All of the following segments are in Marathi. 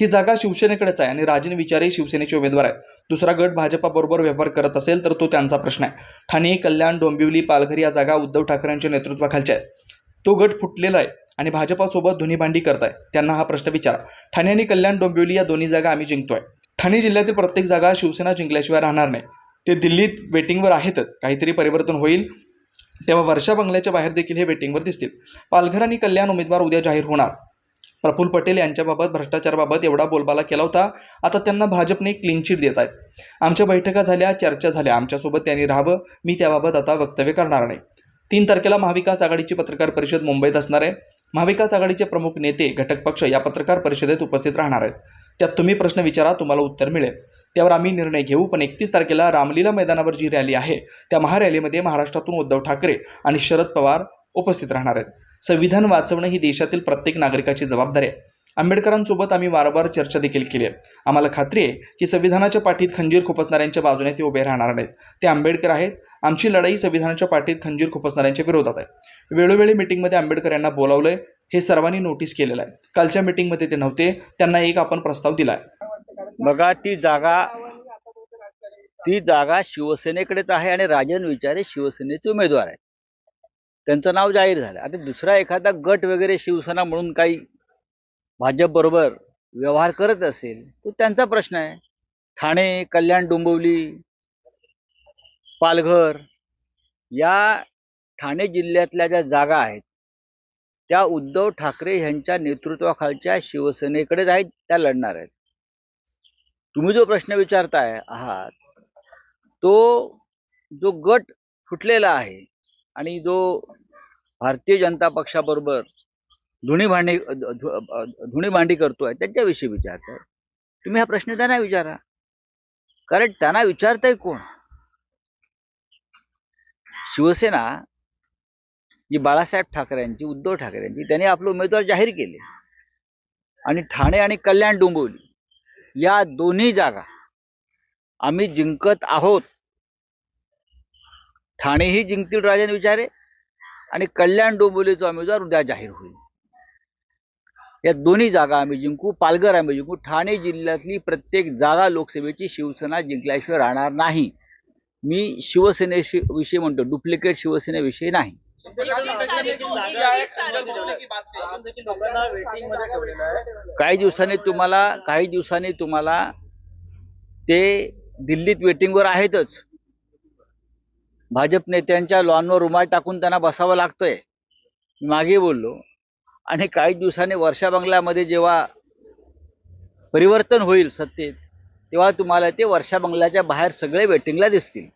ही जागा शिवसेनेकडेच आहे आणि राजन विचारे शिवसेनेचे उमेदवार आहेत. दुसरा गट भाजपाबरोबर व्यवहार करत असेल तर तो त्यांचा प्रश्न आहे. ठाणे कल्याण डोंबिवली पालघर या जागा उद्धव ठाकरेंच्या नेतृत्वाखालच्या आहेत. तो गट फुटलेला आहे आणि भाजपासोबत धुनीभांडी आहे. त्यांना हा प्रश्न विचारा. ठाणे आणि कल्याण डोंबिवली या दोन्ही जागा आम्ही जिंकतोय. ठाणे जिल्ह्यातील प्रत्येक जागा शिवसेना जिंकल्याशिवाय राहणार नाही. ते दिल्लीत वेटिंगवर आहेतच. काहीतरी परिवर्तन होईल. तेव्हा वर्षा बंगल्याच्या बाहेर देखील हे वेटिंगवर दिसतील. पालघर आणि कल्याण उमेदवार उद्या जाहीर होणार. प्रफुल्ल पटेल यांच्याबाबत भ्रष्टाचाराबाबत एवढा बोलबाला केला होता. आता त्यांना भाजपने क्लीन चिट देत आहेत. आमच्या बैठका झाल्या चर्चा झाल्या. आमच्यासोबत त्यांनी राहावं. मी त्याबाबत आता वक्तव्य करणार नाही. तीन तारखेला महाविकास आघाडीची पत्रकार परिषद मुंबईत असणार आहे. महाविकास आघाडीचे प्रमुख नेते घटक पक्ष या पत्रकार परिषदेत उपस्थित राहणार आहेत. त्यात तुम्ही प्रश्न विचारा तुम्हाला उत्तर मिळेल. त्यावर आम्ही निर्णय घेऊ पण एकतीस तारखेला रामलीला मैदानावर जी रॅली आहे त्या महारॅलीमध्ये महाराष्ट्रातून उद्धव ठाकरे आणि शरद पवार उपस्थित राहणार आहेत. संविधान वाचवणं ही देशातील प्रत्येक नागरिकाची जबाबदारी आहे. आंबेडकरांसोबत आम्ही वारंवार चर्चा देखील केली आहे. आम्हाला खात्री आहे की संविधानाच्या पाठीत खंजीर खुपसणाऱ्यांच्या बाजूने ते उभे राहणार नाहीत. ते आंबेडकर आहेत. आमची लढाई संविधानाच्या पाठीत खंजीर खुपसणाऱ्यांच्या विरोधात आहे. वेळोवेळी मिटिंगमध्ये आंबेडकर यांना बोलावलंय हे सर्वांनी नोटीस केलेलं आहे. कालच्या मिटिंगमध्ये ते नव्हते. त्यांना एक आपण प्रस्ताव दिला आहे बघा ती जागा ती जागा शिवसेनेकडेच आहे आणि राजन विचारे शिवसेनेचे उमेदवार आहेत. त्यांचं नाव जाहीर झालं. आता दुसरा एखादा गट वगैरे शिवसेना म्हणून काही भाजपबरोबर व्यवहार करत असेल तो त्यांचा प्रश्न आहे. ठाणे कल्याण डोंबिवली पालघर या ठाणे जिल्ह्यातल्या ज्या जागा आहेत त्या उद्धव ठाकरे यांच्या नेतृत्वाखालच्या शिवसेनेकडेच आहेत त्या लढणार आहेत. तुम्ही जो प्रश्न विचारताय आहात तो जो गट फुटलेला आहे आणि जो भारतीय जनता पक्षाबरोबर धुणी भांडी धुणी भांडी करतोय त्यांच्याविषयी विचारताय. तुम्ही हा प्रश्न त्यांना विचारा. कारण त्यांना विचारताय कोण? शिवसेना ही बाळासाहेब ठाकरेंची उद्धव ठाकरेंची त्यांनी आपले उमेदवार जाहीर केले. आणि ठाणे आणि कल्याण डोंबिवली. या दोन्ही जागा आम्ही जिंकत आहोत. ठाणेही जिंकतील राजन विचारे आणि कल्याण डोंबिवलीचा उमेदवार उद्या जाहीर होईल. या दोन्ही जागा आम्ही जिंकू पालघर आम्ही जिंकू ठाणे जिल्ह्यातली प्रत्येक जागा लोकसभेची शिवसेना जिंकल्याशिवाय राहणार नाही. मी शिवसेनेशी विषयी म्हणतो डुप्लिकेट शिवसेनेविषयी नाही. काही दिवसांनी तुम्हाला काही दिवसांनी तुम्हाला ते दिल्लीत वेटिंगवर आहेतच. भाजप नेत्यांच्या लॉनवर रुमाल टाकून त्यांना बसावं लागतंय. मी मागे बोललो. आणि काही दिवसांनी वर्षा बंगल्यामध्ये जेव्हा परिवर्तन होईल सत्तेत तेव्हा तुम्हाला ते वर्षा बंगल्याच्या बाहेर सगळे वेटिंगला दिसतील.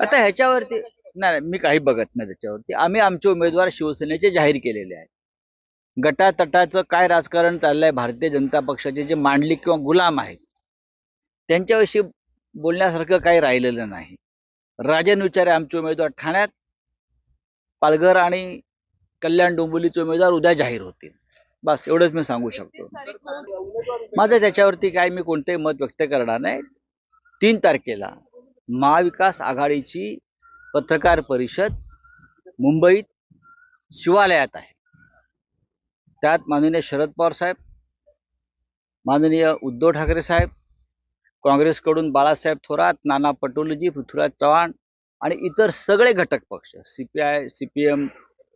आता ह्याच्यावरती नाही नाही, मी काही बघत नाही त्याच्यावरती. आम्ही आमचे उमेदवार शिवसेनेचे जाहीर केलेले आहेत. गटातटाचं काय राजकारण चाललंय भारतीय जनता पक्षाचे जे मांडली किंवा गुलाम आहेत त्यांच्याविषयी बोलण्यासारखं काही राहिलेलं नाही. राजन विचारे आमचे उमेदवार. ठाण्यात पालघर आणि कल्याण डोंबिवलीचे उमेदवार उद्या जाहीर होतील. बस एवढंच मी सांगू शकतो. माझं त्याच्यावरती काय मी कोणतेही मत व्यक्त करणार नाही. तीन तारखेला महाविकास आघाडीची पत्रकार परिषद मुंबईत शिवालयात आहे. त्यात माननीय शरद पवार साहेब माननीय उद्धव ठाकरे साहेब काँग्रेसकडून बाळासाहेब थोरात नाना पटोलेजी पृथ्वीराज चव्हाण आणि इतर सगळे घटक पक्ष C P I C P M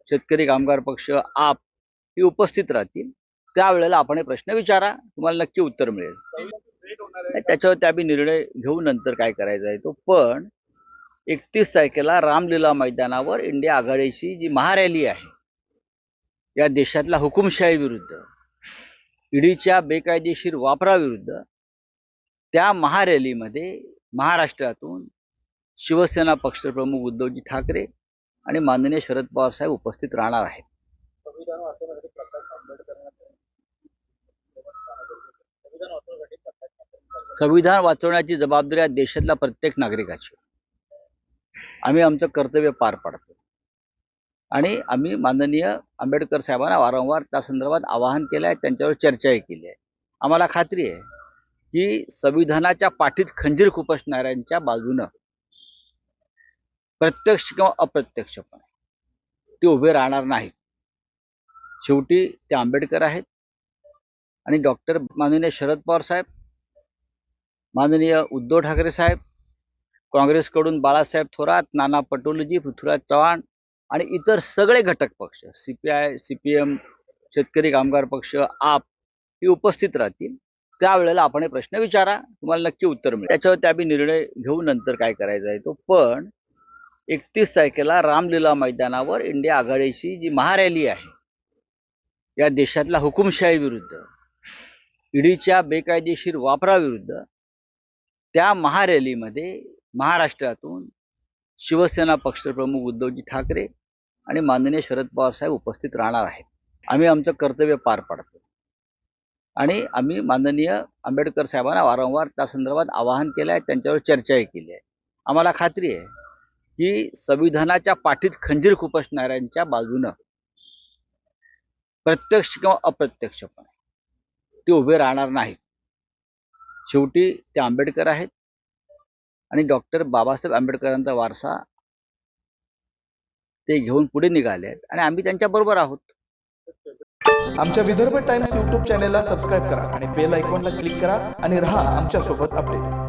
शेतकरी कामगार पक्ष आप ही उपस्थित राहतील. त्यावेळेला आपण हे प्रश्न विचारा तुम्हाला नक्की उत्तर मिळेल. त्याच्यावर त्याच्यावरती आम्ही निर्णय घेऊ नंतर काय करायचा आहे तो. पण एकतीस तारखेला रामलीला मैदानावर इंडिया आघाडीची जी महारॅली आहे या देशातल्या हुकुमशाही विरुद्ध ईडीच्या बेकायदेशीर वापराविरुद्ध त्या महारॅलीमध्ये महाराष्ट्रातून शिवसेना पक्षप्रमुख उद्धवजी ठाकरे आणि माननीय शरद पवार साहेब उपस्थित राहणार आहेत. संविधान वाचवण्याची जबाबदारी या देशातल्या प्रत्येक नागरिकाची. आम्ही आमचं कर्तव्य पार पाडतो. आणि आम्ही माननीय आंबेडकर साहेबांना वारंवार त्या संदर्भात आवाहन केलं आहे त्यांच्यावर चर्चाही केली आहे. आम्हाला खात्री आहे की संविधानाच्या पाठीत खंजीर खुपसणाऱ्यांच्या बाजूनं प्रत्यक्ष किंवा अप्रत्यक्षपणे ते उभे राहणार नाहीत. शेवटी ते आंबेडकर आहेत. आणि डॉक्टर माननीय शरद पवार साहेब माननीय उद्धव ठाकरे साहेब काँग्रेसकडून बाळासाहेब थोरात नाना पटोलेजी पृथ्वीराज चव्हाण आणि इतर सगळे घटक पक्ष C P I C P M शेतकरी कामगार पक्ष आप ही उपस्थित राहतील. त्यावेळेला आपण हे प्रश्न विचारा. तुम्हाला नक्की उत्तर मिळेल. त्याच्यावरती आम्ही निर्णय घेऊ नंतर काय करायचा आहे तो. पण एकतीस तारखेला रामलीला मैदानावर इंडिया आघाडीची जी महारॅली आहे या देशातल्या हुकुमशाही विरुद्ध ईडीच्या बेकायदेशीर वापराविरुद्ध त्या महारॅलीमध्ये महाराष्ट्रातून शिवसेना पक्षप्रमुख उद्धवजी ठाकरे आणि माननीय शरद पवार साहेब उपस्थित राहणार आहेत. आम्ही आमचं कर्तव्य पार पाडतो. आणि आम्ही माननीय आंबेडकर साहेबांना वारंवार त्या संदर्भात आवाहन केलं आहे त्यांच्यावर चर्चाही केली आहे आम्हाला खात्री आहे की संविधानाच्या पाठीत खंजीर खुपसणाऱ्यांच्या बाजूनं प्रत्यक्ष किंवा अप्रत्यक्षपणे ते उभे राहणार नाहीत. शेवटी ते आंबेडकर आहेत. आणि डॉक्टर बाबासाहेब आंबेडकरांचा वारसा ते घेऊन पुढे निघाले आहेत. आणि आम्ही त्यांच्या बरोबर आहोत. आमच्या विदर्भ टाइम्स यूट्यूब चॅनेलला सबस्क्राईब करा आणि बेल आयकॉनला क्लिक करा आणि राहा आमच्यासोबत अपडेट.